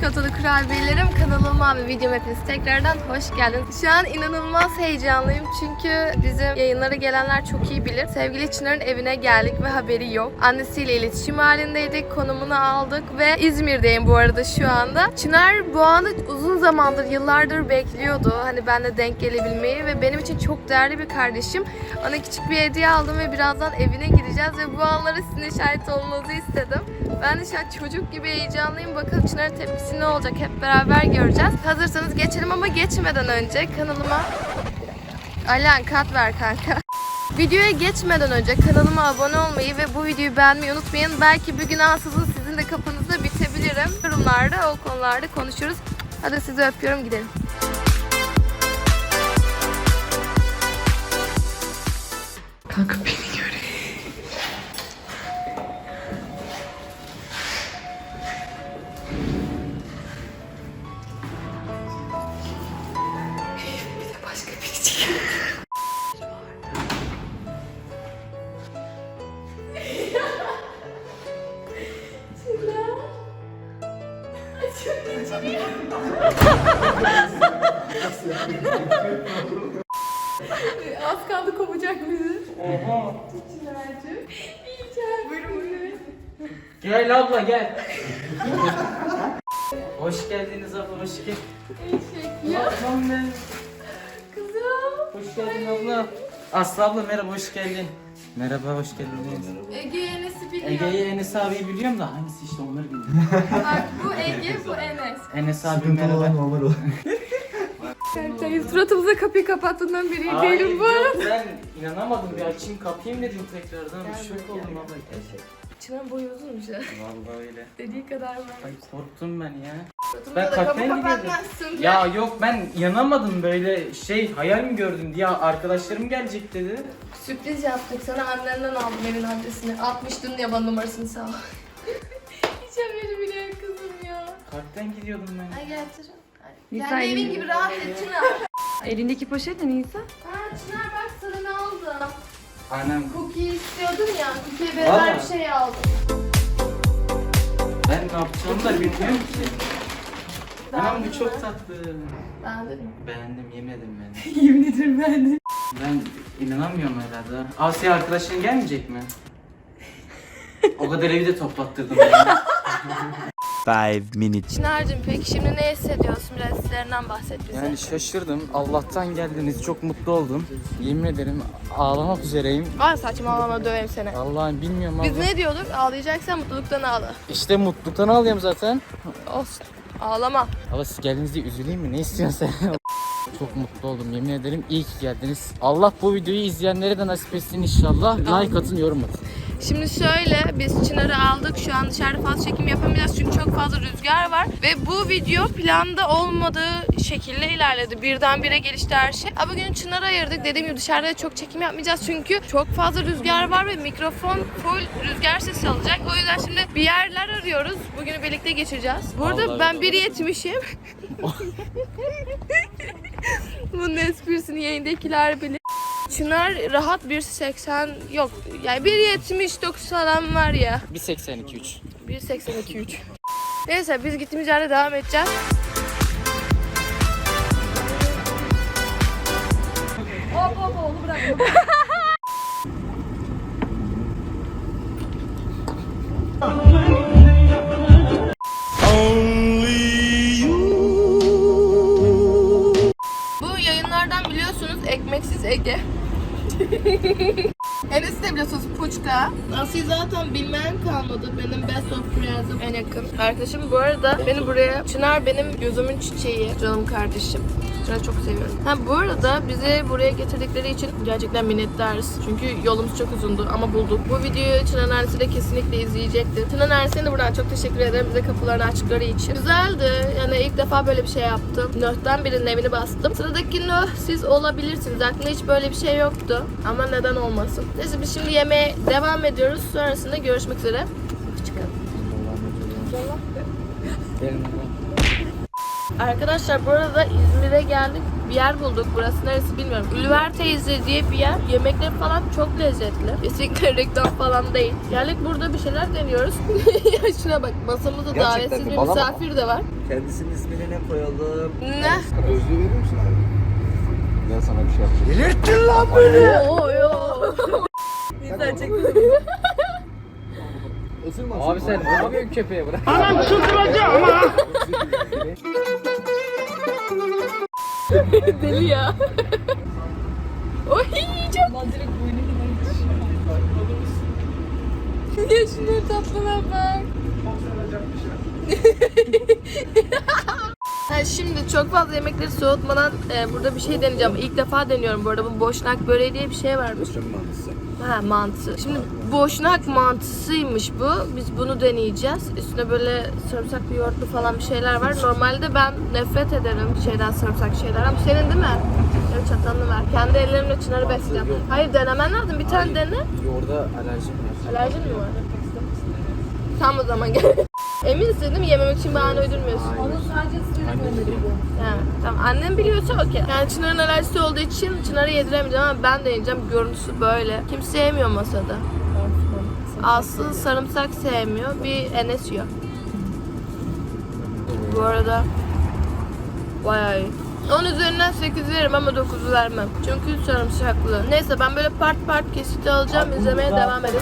çikolatalı kurabiyelerim kanalıma ve videoma hepiniz tekrardan hoş geldiniz. Şu an inanılmaz heyecanlıyım çünkü bizim yayınlara gelenler çok iyi bilir. Sevgili Çınar'ın evine geldik ve haberi yok. Annesiyle iletişim halindeydik, konumunu aldık ve İzmir'deyim bu arada şu anda. Çınar bu anı uzun zamandır, yıllardır bekliyordu. Hani ben de denk gelebilmeyi ve benim için çok değerli bir kardeşim. Ona küçük bir hediye aldım ve birazdan evine gideceğiz ve bu anlara sizin şahit olmanızı istedim. Ben de şu an çocuk gibi heyecanlıyım. Bakalım Çınar'ın tepkisi ne olacak hep beraber göreceğiz. Hazırsanız geçelim ama geçmeden önce kanalıma... Alan kat ver kanka. Videoya geçmeden önce kanalıma abone olmayı ve bu videoyu beğenmeyi unutmayın. Belki bir gün ansızın sizin de kafanızda bitebilirim. Yorumlarda o konularda konuşuruz. Hadi sizi öpüyorum gidelim. Kanka beni Oha. Çınar'cığım. Buyurun buyurun. Gel abla gel. hoş geldiniz abla hoş geldin. Eşek ya. Ablam ben. Kızım. Hoş geldin abla. Aslı abla merhaba hoş geldin. Merhaba hoş geldiniz. Ege Enes'i biliyor. Ege'yi Enes abi biliyorum da hangisi işte onları bilmiyorum. Bak bu Ege, bu Enes. Enes abi Sıkıntı olan merhaba. Gerçekten suratımıza kapıyı kapattığından beri Hayır, değilim bu arada. Ben inanamadım bir açayım kapayım dedim tekrardan. Gel Şok buraya, oldum gel. abla. Çınar'ın boyu uzunmuş ya. Vallahi öyle. Dediği kadar var. Ay korktum ben ya. Suratımıza Ben da kapı kalpten gidiyordum. kapatmazsın. Ya yok ben inanamadım böyle şey hayal mi gördüm diye arkadaşlarım gelecek dedi. Sürpriz yaptık sana annenden aldım evin adresini. Atmıştın ya bana numarasını sağ ol. Hiç haberi bile yok kızım ya. Kalpten gidiyordum ben. Ay getir. Nisa, Kendi evin gibi rahat et Çınar. Elindeki poşet ne Nisa? Ha Çınar bak sana ne aldım. Annem Cookie istiyordun ya. Cookie'ye beraber Vallahi. bir şey aldım. ben ne yapacağımı da bilmiyorum ki. Anam bu çok tatlı. Beğendin mi? Beğendim yemedim ben. Yemin ederim beğendim. Ben inanamıyorum herhalde. Asya arkadaşın gelmeyecek mi? o kadar evi de toplattırdım ben. Five minutes Çınar'cığım peki şimdi ne hissediyorsun? Biraz hislerinden bahset bize. Yani şaşırdım. Allah'tan geldiniz. Çok mutlu oldum. Yemin ederim ağlamak üzereyim. Ay saçmalama döveyim seni. Allah'ım bilmiyorum Biz abla. ne diyorduk? Ağlayacaksan mutluluktan ağla. İşte mutluluktan ağlıyorum zaten. Olsun. Ağlama. Abla siz geldiniz diye üzüleyim mi? Ne istiyorsun sen? Çok mutlu oldum yemin ederim. İyi ki geldiniz. Allah bu videoyu izleyenlere de nasip etsin inşallah. Like atın, yorum atın. Şimdi şöyle biz Çınar'ı aldık. Şu an dışarıda fazla çekim yapamayacağız çünkü çok fazla rüzgar var. Ve bu video planda olmadığı şekilde ilerledi. Birdenbire gelişti her şey. Ama bugün Çınar'ı ayırdık. Dediğim gibi dışarıda çok çekim yapmayacağız çünkü çok fazla rüzgar var ve mikrofon full rüzgar sesi alacak. O yüzden şimdi bir yerler arıyoruz. Bugünü birlikte geçireceğiz. Bu arada Vallahi ben 1.70'im. Bunun esprisini yayındakiler bilir. Çınar rahat 1.80 yok. Yani 1.79 falan var ya. 1.82 3. 1.82 3. Neyse biz gittiğimiz yerde devam edeceğiz. Hop hop onu bırak. Bu yayınlardan biliyorsunuz ekmeksiz Ege. Enes'i de biliyorsunuz Puçka. Asya'yı zaten bilmeyen kalmadı. Benim best of friends'ım en yakın. Arkadaşım bu arada beni buraya... Çınar benim gözümün çiçeği. Canım kardeşim. Çınar'ı çok seviyorum. Ha bu arada bizi buraya getirdikleri için gerçekten minnettarız. Çünkü yolumuz çok uzundu ama bulduk. Bu videoyu Çınar annesi de kesinlikle izleyecektir. Çınar annesine de buradan çok teşekkür ederim bize kapılarını açtıkları için. Güzeldi. Yani ilk defa böyle bir şey yaptım. Nöh'ten birinin evini bastım. Sıradaki Nöh siz olabilirsiniz. Aklımda hiç böyle bir şey yoktu. Ama neden olmasın. Neyse biz şimdi yemeğe devam ediyoruz. Sonrasında görüşmek üzere. Hoşçakalın. Arkadaşlar bu arada İzmir'e geldik. Bir yer bulduk. Burası neresi bilmiyorum. Ülver teyze diye bir yer. Yemekleri falan çok lezzetli. Kesinlikle reklam falan değil. Geldik burada bir şeyler deniyoruz. ya şuna bak masamızda Gerçekten davetsiz bir Bana misafir de var. Kendisinin ismini ne koyalım? Ne? Özlüğü verir misin abi? Ben sana bir şey yapacağım. Delirttin lan beni! Oo yo. Güzel çektim. Isırmasın. Abi sen ne yapıyorsun köpeğe bırak? Deli ya. Oy çok. Ya şunun tatlına bak. Ha, şimdi çok fazla yemekleri soğutmadan e, burada bir şey deneyeceğim. İlk defa deniyorum bu arada. Bu boşnak böreği diye bir şey varmış. Isırmamışsın. Ha mantı. Şimdi boşnak mantısıymış bu. Biz bunu deneyeceğiz. Üstüne böyle sarımsaklı yoğurtlu falan bir şeyler var. Normalde ben nefret ederim şeyden sarımsak şeyler ama senin değil mi? Evet çatalını ver. Kendi ellerimle çınarı besleyeceğim. Hayır denemen lazım. Bir tane dene. Yoğurda alerjim var. Alerjin mi var? Tam o zaman gel. Eminsin değil mi? Yememek için bahane uydurmuyorsun. Ha, tamam. Annem biliyorsa okey. Yani Çınar'ın alerjisi olduğu için Çınar'a yediremeyeceğim ama ben de yiyeceğim. Görüntüsü böyle. Kimse yemiyor masada. Aslı sarımsak sevmiyor. Bir Enes yiyor. Bu arada bayağı iyi. 10 üzerinden 8 veririm ama 9 vermem. Çünkü sarımsaklı. Neyse ben böyle part part kesit alacağım. izlemeye devam edin.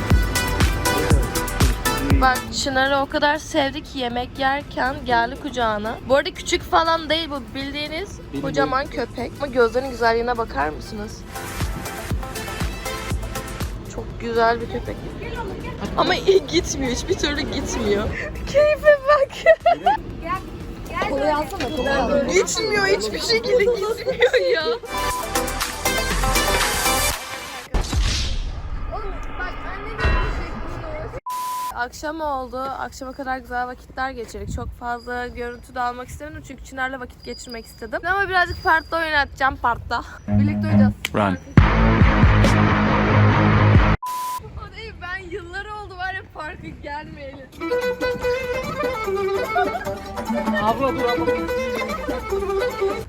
Bak Çınar'ı o kadar sevdik ki yemek yerken geldi kucağına. Bu arada küçük falan değil bu bildiğiniz kocaman köpek. Ama gözlerinin güzelliğine bakar mısınız? Çok güzel bir köpek. Ama iyi gitmiyor. Hiçbir türlü gitmiyor. Keyfe bak. Kolayı alsana kolayı. Gitmiyor. Hiçbir şekilde gitmiyor ya. Akşam oldu. Akşama kadar güzel vakitler geçirdik. Çok fazla görüntü de almak istemedim çünkü Çınar'la vakit geçirmek istedim. Ama birazcık parkta oynatacağım parkta. Birlikte oynayacağız. Run. O değil ben yıllar oldu var ya parka gelmeyeli. Abla dur abla.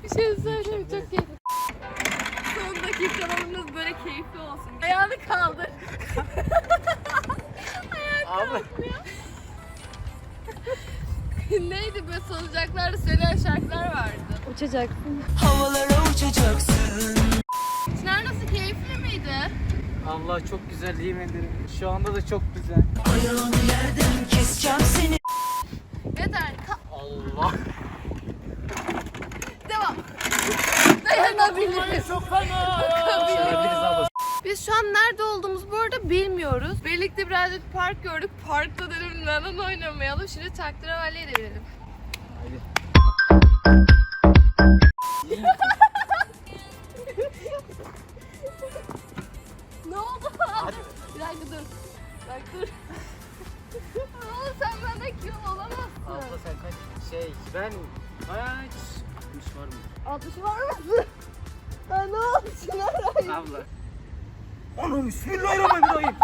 Bir şey söyleyeyim çok keyifli. Neydi böyle salıncaklarda söylenen şarkılar vardı. Uçacaksın. Çınar nasıl keyifli miydi? Allah çok güzel yemin ederim. Şu anda da çok güzel. Yeter. Ka- Allah. devam. Dayanabiliriz. Çok fena. Şöyle abla. Biz şu an nerede olduğumuzu bu arada bilmiyoruz. Birlikte birazcık park gördük. Parkta dedim neden oynamayalım. Şimdi Taktiravalli'ye de binelim. ne oldu? Bir dakika dur. Bak dur. Oğlum sen benden kilo olamazsın. Abla sen kaç şey ben kaç 60 var mı? 60 var mısın? Ha ne oldu Çınar? Abla. Anam bismillahirrahmanirrahim.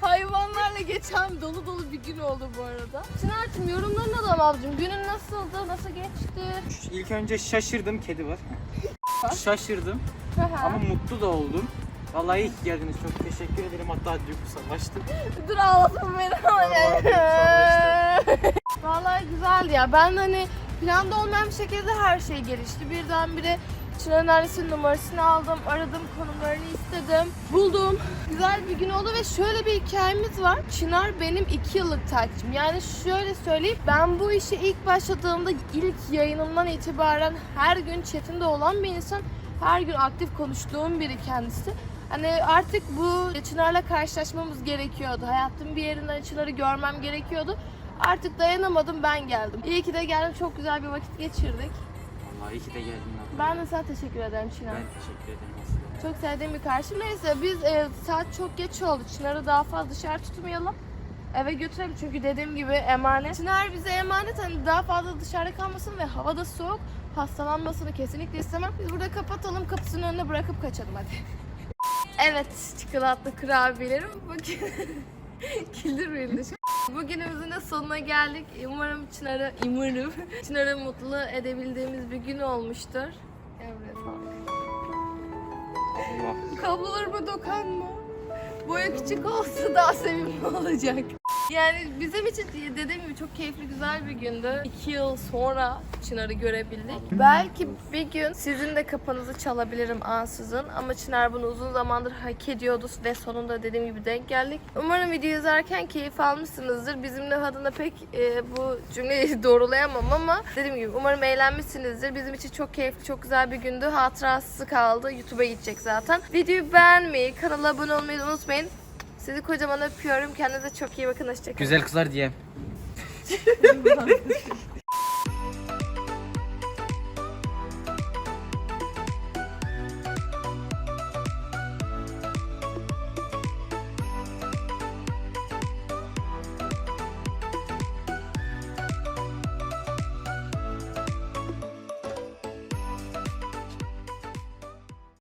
Hayvanlarla geçen dolu dolu bir gün oldu bu arada. Çınar'cığım yorumlarını alalım abicim. Günün nasıldı? Nasıl geçti? İlk önce şaşırdım kedi var. Şaşırdım Ama... mutlu da oldum. Vallahi iyi ki geldiniz. Çok teşekkür ederim. Hatta duygusallaştım. Dur ağlasın beni Vallahi güzeldi ya. Ben hani planda olmayan bir şekilde her şey gelişti. Birdenbire Çınar'ın annesinin numarasını aldım, aradım, konumlarını istedim, buldum. Güzel bir gün oldu ve şöyle bir hikayemiz var. Çınar benim iki yıllık takipçim. Yani şöyle söyleyeyim, ben bu işe ilk başladığımda ilk yayınımdan itibaren her gün chatinde olan bir insan. Her gün aktif konuştuğum biri kendisi. Hani artık bu Çınar'la karşılaşmamız gerekiyordu. Hayatımın bir yerinden Çınar'ı görmem gerekiyordu. Artık dayanamadım ben geldim. İyi ki de geldim. Çok güzel bir vakit geçirdik. Vallahi iyi ki de geldin. Ben de sana teşekkür ederim Çınar. Ben teşekkür ederim aslında. Çok sevdiğim bir karşı. Neyse biz e, saat çok geç oldu. Çınar'ı daha fazla dışarı tutmayalım. Eve götürelim çünkü dediğim gibi emanet. Çınar bize emanet hani daha fazla dışarıda kalmasın ve havada soğuk hastalanmasını kesinlikle istemem. Biz burada kapatalım kapısının önüne bırakıp kaçalım hadi. evet çikolatalı kurabiyelerim. Bakın. Kildir Bugünümüzün de sonuna geldik. Umarım Çınar'ı, umarım Çınar'ı mutlu edebildiğimiz bir gün olmuştur. Buraya salak. Kablolarıma dokanma. Boya küçük olsa daha sevimli olacak. Yani bizim için dediğim gibi çok keyifli güzel bir gündü. İki yıl sonra Çınar'ı görebildik. Belki bir gün sizin de kafanızı çalabilirim ansızın ama Çınar bunu uzun zamandır hak ediyordu ve sonunda dediğim gibi denk geldik. Umarım videoyu izlerken keyif almışsınızdır. Bizimle adına pek e, bu cümleyi doğrulayamam ama dediğim gibi umarım eğlenmişsinizdir. Bizim için çok keyifli, çok güzel bir gündü. Hatırası kaldı. YouTube'a gidecek zaten. Videoyu beğenmeyi, kanala abone olmayı unutmayın. Sizi kocaman öpüyorum. Kendinize çok iyi bakın. Hoşçakalın. Güzel kızlar diye.